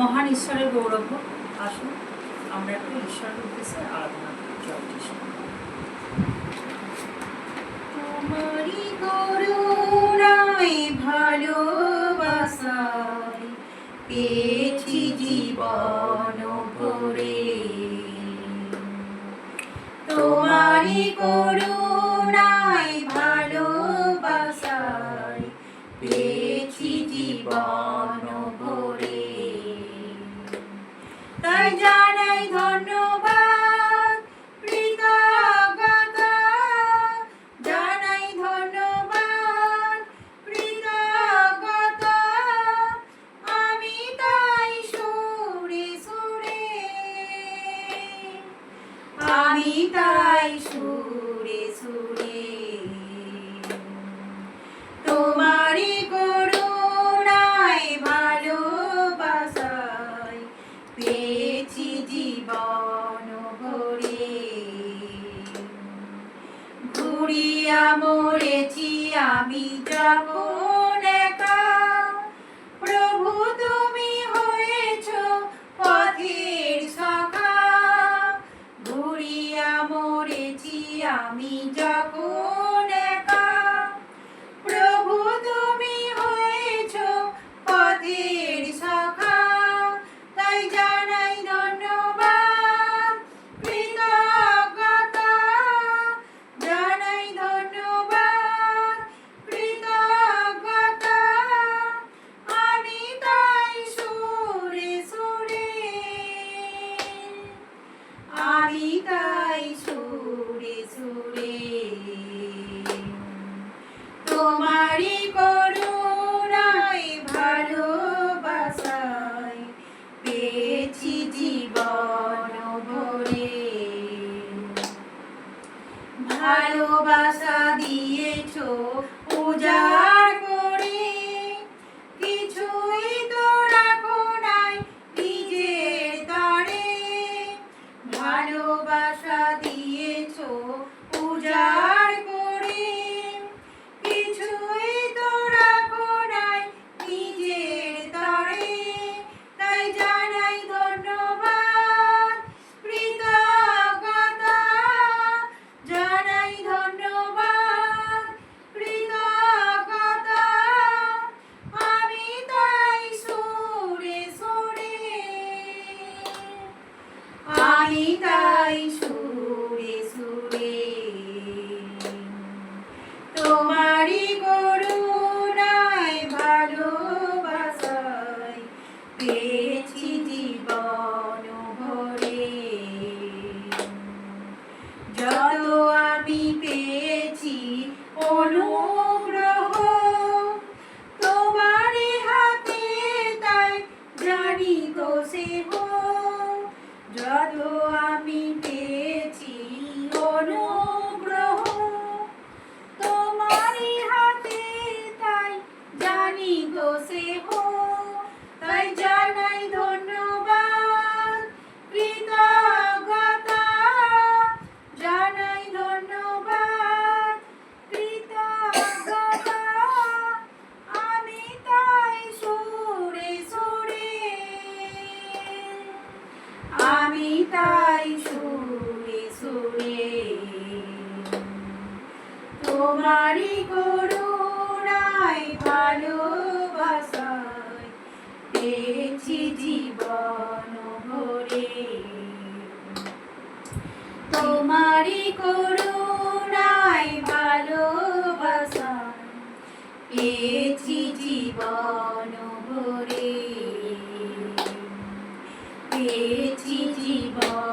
মহান ঈশ্বরের গৌরব। আসুন, আমরা একটু ঈশ্বরের উদ্দেশ্যে আরাধনা করি, জয় যিশু। তোমারই করুণায় জীবন ভরে তোমারই করুণায় জানাই ধন্যবাদ কৃতজ্ঞতা। জানাই ধন্যবাদ কৃতজ্ঞতা। আমি তাই সুরে সুরে আমি তাই সুরে সুরে। ঘুরিয়া মরেছি আমি যখন একা। প্রভু তুমি হয়েছ পথের সখা ঘুরিয়া মরেছি আমি যখন সুরে। তোমারই করুণায় ভালোবাসায় পেয়েছি জীবন ভরে। ভালোবাসা দিয়েছ আমি তাই সুরে সুরে। তোমারই করুণায় ভালোবাসায় পেয়েছি জীবন ভরে। যত আমি পেয়েছি অনুগ্রহ, তোমারই হাতে তাই জানি তো সে তাই সুরে সুরে। তোমারই করুণায় ভালোবাসায় পেয়েছি জীবন ভরে। তোমারই করুণায় ভালোবাসায় পেয়েছি জীবন ভরে। পেয়েছি জীবন